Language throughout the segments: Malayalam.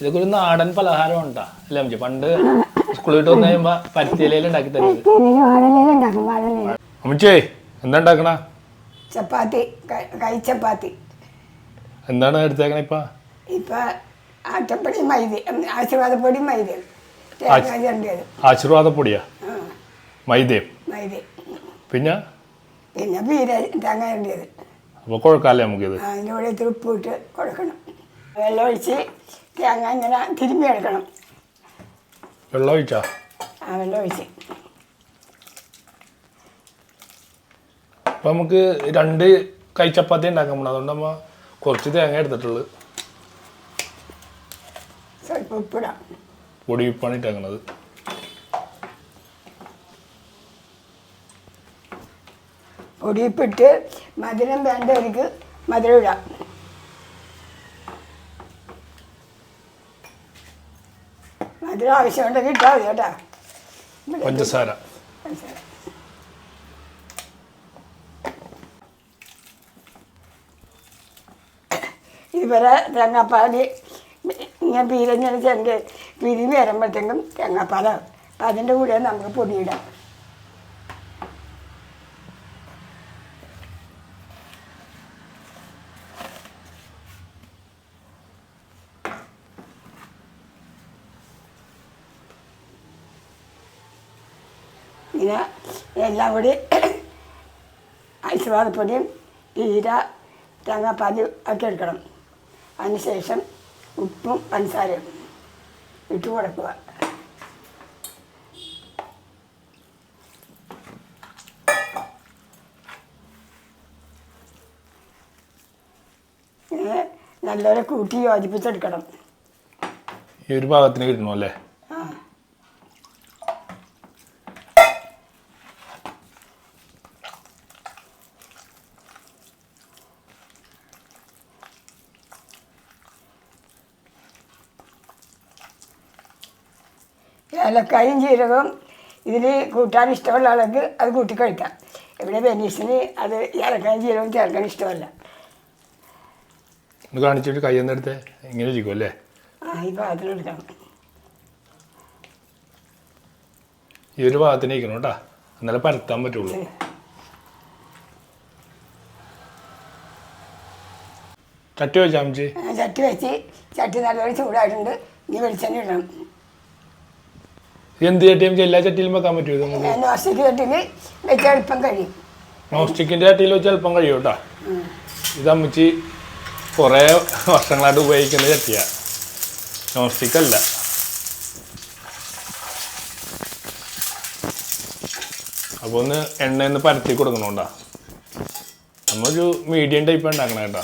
ഇതൊക്കെ ഒരു നാടൻ പലഹാരം ഉണ്ടാ അല്ലേ അമ്മച്ചി? പണ്ട് സ്കൂളിൽ വിട്ട് വന്നു കഴിയുമ്പോ പരുത്തിയിലയിൽ ഉണ്ടാക്കി തരും ചെറിയ വാഴലേലുണ്ടാക്കും വാഴലേൽ അമ്മച്ചേ എന്താ ഉണ്ടാക്കണ? ചപ്പാത്തി ക- കൈ ചപ്പാത്തി. എന്താണ് എടുത്തേക്കണ ഇപ്പൊ? ഇപ്പൊ ആട്ടപ്പൊടി മൈദ. ആശീർവാദപ്പൊടി മൈദ തേങ്ങ ചെണ്ടിയത് ആശീർവാദ പൊടിയാ ആ. മൈദയും? മൈദ. പിന്നെ? പിന്നെ പീര തേങ്ങ ചെണ്ടിയത് അപ്പൊ കുഴക്കാല്ലേ നമുക്കിത്? അതിന്റെ കൂടെ ഇത്തിരി ഉപ്പിട്ട് കൊടുക്കണം. വെള്ളം ഒഴിച്ച് തേങ്ങ ഇങ്ങനെ തിരുമ്മി എടുക്കണം. വെള്ളം ഒഴിച്ചാ? ആ വെള്ളം ഒഴിച്ച്. അപ്പം നമുക്ക് രണ്ട് കൈ ചപ്പാത്തി ഉണ്ടാക്കാൻ പോണം. അതുകൊണ്ട് നമ്മ കുറച്ച് തേങ്ങ എടുത്തിട്ടുള്ളു. സ്വല്പം ഉപ്പിടാം. പൊടി ഉപ്പാണ് ഇട്ടേക്കണത്. പൊടിയിപ്പിട്ട് മധുരം വേണ്ടവർക്ക് മധുരം ഇടാം. മധുരം ആവശ്യമുണ്ടെങ്കിൽ ഇട്ടാൽ മതി കേട്ടോ. പഞ്ചസാര. ഇതുവരെ തേങ്ങാപ്പാൽ ഇങ്ങനെ പീരഞ്ഞ ചെണ്ട് പിരിഞ്ഞ് വരുമ്പോഴത്തേക്കും തേങ്ങാപ്പാലാണ് അപ്പം അതിന്റെ കൂടെ നമുക്ക് പൊടിയിടാം. ഇങ്ങനെ എല്ലാം കൂടി ഐശ്വാദപ്പൊടിയും ഈര തേങ്ങാപ്പാൽ ഒക്കെ എടുക്കണം. അതിനുശേഷം ഉപ്പും പഞ്ചസാരയും ഇട്ട് കൊടുക്കുക. നല്ലൊരു കൂട്ടി യോജിപ്പിച്ചെടുക്കണം. ഈ ഒരു ഭാഗത്തിന് കിട്ടണം ഏലക്കായും ജീരകവും ഇതിൽ കൂട്ടാൻ ഇഷ്ടമുള്ള ആൾക്ക് അത് കൂട്ടി കഴിക്കാം. ഇവിടെ ബെനീസിന് അത് ഏലക്കായും ജീരകവും ചേർക്കാൻ ഇഷ്ടമല്ല. ഒന്ന് കാണിച്ചിട്ട് കൈ എന്നെടുത്ത് ഇങ്ങനെ ഇരിക്കും അല്ലേ? ആ ഈ പാത്രത്തിലെടുക്കണം ഈ ഒരു ഭാഗത്തിന് ഇരിക്കണം കേട്ടാ. എന്നാലേ പരത്താൻ പറ്റുള്ളൂ. ചട്ടി വെച്ചാ ചട്ടി വെച്ച് ചട്ടി നല്ലപോലെ ചൂടായിട്ടുണ്ട്. ഇനി വെളിച്ചെണ്ണ ഇടണം. എന്ത് ചട്ടിയും എല്ലാ ചട്ടിയിലും വെക്കാൻ പറ്റുമോ ഇത് നമുക്ക്? നോസ്റ്റിക്ക് ചട്ടിയിൽ വെച്ച് എളുപ്പം കഴിയും. നോൺ സ്റ്റിക്കിന്റെ ചട്ടിയിൽ വെച്ച് അല്പം കഴിയും കേട്ടോ. ഇത് അമ്മച്ചി കുറേ വർഷങ്ങളായിട്ട് ഉപയോഗിക്കുന്ന ചട്ടിയാ. നോൺ സ്റ്റിക്ക് അല്ല അപ്പോൾ ഒന്ന് എണ്ണയൊന്ന് പരത്തി കൊടുക്കണോണ്ടാ. നമ്മളൊരു മീഡിയം ടൈപ്പ് ഉണ്ടാക്കണം കേട്ടാ.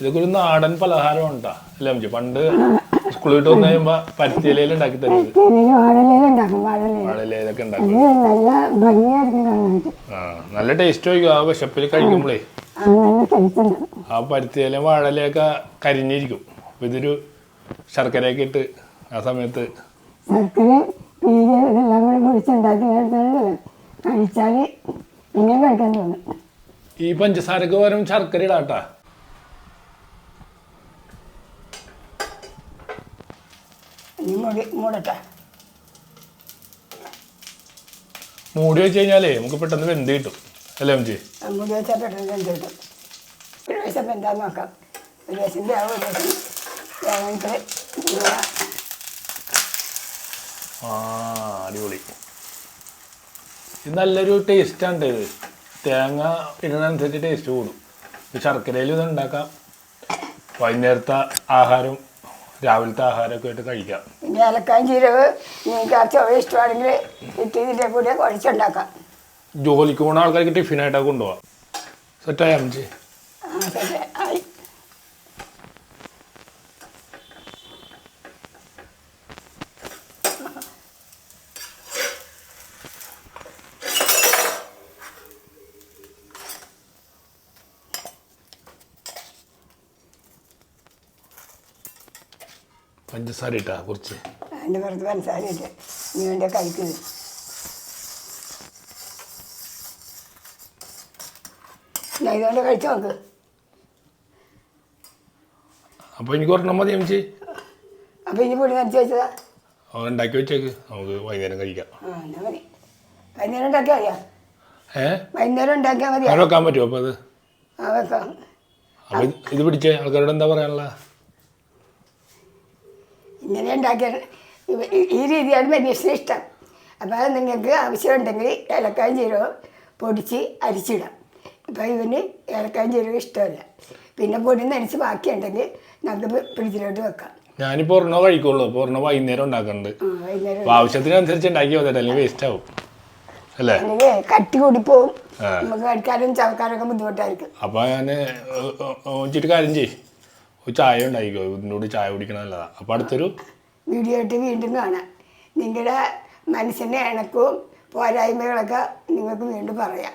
ഇതൊക്കെ ഒരു നാടൻ പലഹാരം ഉണ്ടാ അല്ലേ അമ്മച്ചി? പണ്ട് സ്കൂളിൽ വിട്ട് വന്നു കഴിയുമ്പോ പരുത്തിയിലയിൽ ഉണ്ടാക്കി തരുന്നത്. വാഴയിലൊക്കെ ഉണ്ടാക്കി നല്ല ഭംഗിയായിരിക്കും ആ നല്ല ടേസ്റ്റ് ആയിരിക്കും. ആ വിശപ്പിൽ കഴിക്കുമ്പോഴേ ഉണ്ട്. ആ പരുത്തിയിലും വാഴയിലൊക്കെ കരിഞ്ഞിരിക്കും. അപ്പൊ ഇതൊരു ശർക്കരയൊക്കെ ഇട്ട് ആ സമയത്ത് ഈ പഞ്ചസാരക്ക് പകരം ശർക്കര ഇടാട്ടാ. ഇനി മുടി മൂടട്ടെ മൂടി വെച്ച് കഴിഞ്ഞാലേ നമുക്ക് പെട്ടെന്ന് വെന്ത് കിട്ടും. അല്ലേ അമ്മച്ചി മൂടി മുടി വെച്ചാൽ പെട്ടെന്ന് വെന്ത് കിട്ടും. ഒരു വയസ്സം എന്താന്ന് നോക്കാം. ഒരു വയസ്സിന്റെ വേവ് ഒരു വേവിട്ട് ആ അടിപൊളി. ഇത് നല്ലൊരു ടേസ്റ്റാണ് ഇത്. തേങ്ങ ഇടുന്നതനുസരിച്ച് ടേസ്റ്റ് കൂടും. ശർക്കരയിൽ ഇത് ഉണ്ടാക്കാം വൈകുന്നേരത്തെ ആഹാരം രാവിലത്തെ ആഹാരമൊക്കെ ആയിട്ട് കഴിക്കാം. പിന്നെ ഏലക്കായും ആ ചുവ ഇഷ്ടമാണെങ്കിൽ ഇട്ട് ഇതിന്റെ കൂടെ കുഴച്ചുണ്ടാക്കാം ജോലിക്ക് പോകുന്ന ആൾക്കാർക്ക് ടിഫിനായിട്ടാണ് കൊണ്ടുപോകാം സെറ്റായ അമ്മച്ചി? ആ ശരി പഞ്ചസാര ഇട്ടാ കുറച്ച്. അതിന്റെ പുറത്ത് പഞ്ചസാര ഇട്ട് നീ എന്റെ കഴിക്കുന്നത് ഇതുകൊണ്ട് കഴിച്ചു നോക്ക്. അപ്പോൾ എനിക്ക് ഒരെണ്ണം മതി എംജി അപ്പോൾ ഇനി പൊടി നനച്ച് വെച്ചതാ. ആ ഉണ്ടാക്കി വെച്ചേക്ക്. നമുക്ക് വൈകുന്നേരം കഴിക്കാം. ആ എന്നാ മതി. വൈകുന്നേരം ഉണ്ടാക്കിയാൽ മതിയാ? ഏ? വൈകുന്നേരം ഉണ്ടാക്കിയാൽ മതി വെക്കാൻ പറ്റുമോ അപ്പോൾ അത്? ആ അപ്പോൾ ഇത് പിടിച്ചേ ആൾക്കാരോട് എന്താ പറയാനുള്ള? ഇങ്ങനെ ഉണ്ടാക്കിയ ഈ രീതിയാണ് മനുഷ്യന് ഇഷ്ടം അപ്പോൾ നിങ്ങൾക്ക് ആവശ്യമുണ്ടെങ്കിൽ ഏലക്കായും ജീരകവും പൊടിച്ച് അരിച്ചിടാം ഇപ്പോൾ ഇവന് ഏലക്കായും ജീരകം ഇഷ്ടമല്ല പിന്നെ പൊടി നനച്ച് ബാക്കിയുണ്ടെങ്കിൽ നമുക്ക് ഫ്രിഡ്ജിലോട്ട് വെക്കാം ഞാനിപ്പോൾ ഒരെണ്ണം കഴിക്കുള്ളൂ അപ്പോൾ ഒരെണ്ണം വൈകുന്നേരം ഉണ്ടാക്കുന്നുണ്ട് അപ്പോൾ ആവശ്യത്തിനനുസരിച്ച് ഉണ്ടാക്കി മതി അല്ലെങ്കിൽ വേസ്റ്റ് ആവും അല്ലേ കട്ടി കൂടി പോവും നമുക്ക് കഴിക്കാനും ചവക്കാനൊക്കെ ബുദ്ധിമുട്ടായിരിക്കും അപ്പോൾ ഞാൻ കാര്യം ചെയ്യ് ഒരു ചായ ഉണ്ടായിക്കോ? ഇതിനോട് ചായ കുടിക്കണ അപ്പൊ അപ്പോൾ അടുത്തൊരു വീഡിയോ ആയിട്ട് വീണ്ടും കാണാം. നിങ്ങളുടെ മനസ്സിന്റെ ഇണക്കവും പോരായ്മകളൊക്കെ നിങ്ങൾക്ക് വീണ്ടും പറയാം.